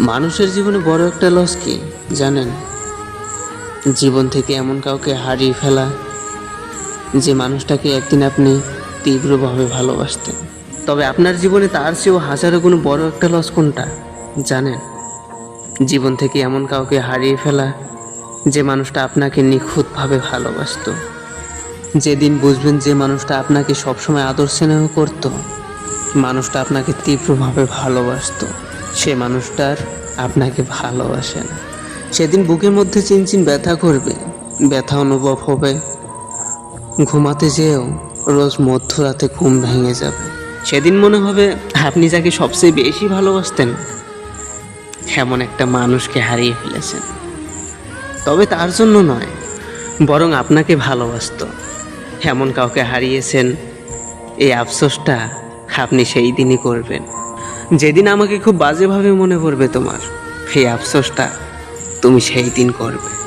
মানুষের জীবনে বড় একটা লস কি, জানেন? জীবন থেকে এমন কাউকে হারিয়ে ফেলা যে মানুষটাকে একদিন আপনি তীব্রভাবে ভালোবাসতেন। তবে আপনার জীবনে তার চেয়েও হাজারো গুণ বড় একটা লস কোনটা, জানেন? জীবন থেকে এমন কাউকে হারিয়ে ফেলা যে মানুষটা আপনাকে নিখুঁতভাবে ভালোবাসতো। যেদিন বুঝবেন যে মানুষটা আপনাকে সবসময় আদর স্নেহ করত, মানুষটা আপনাকে তীব্রভাবে ভালোবাসতো। সে মানুষটার আপনাকে ভালোবাসে না। সেদিন বুকের মধ্যে চিনচিন ব্যথা করবে, ব্যথা অনুভব হবে। ঘুমাতে যেও রোজ মধ্যরাতে ঘুম ভেঙে যাবে। সেদিন মনে হবে আপনি যাকে সবচেয়ে বেশি ভালোবাসতেন, এমন একটা মানুষকে হারিয়ে ফেলেছেন। তবে তার জন্য নয়, বরং আপনাকে ভালোবাসতো। এমন কাউকে হারিয়েছেন, এই আফসোসটা আপনি সেই দিনই করবেন। যেদিন আমাকে খুব বাজেভাবে মনে পড়বে তোমার সেই আফসোসটা তুমি সেই দিন করবে।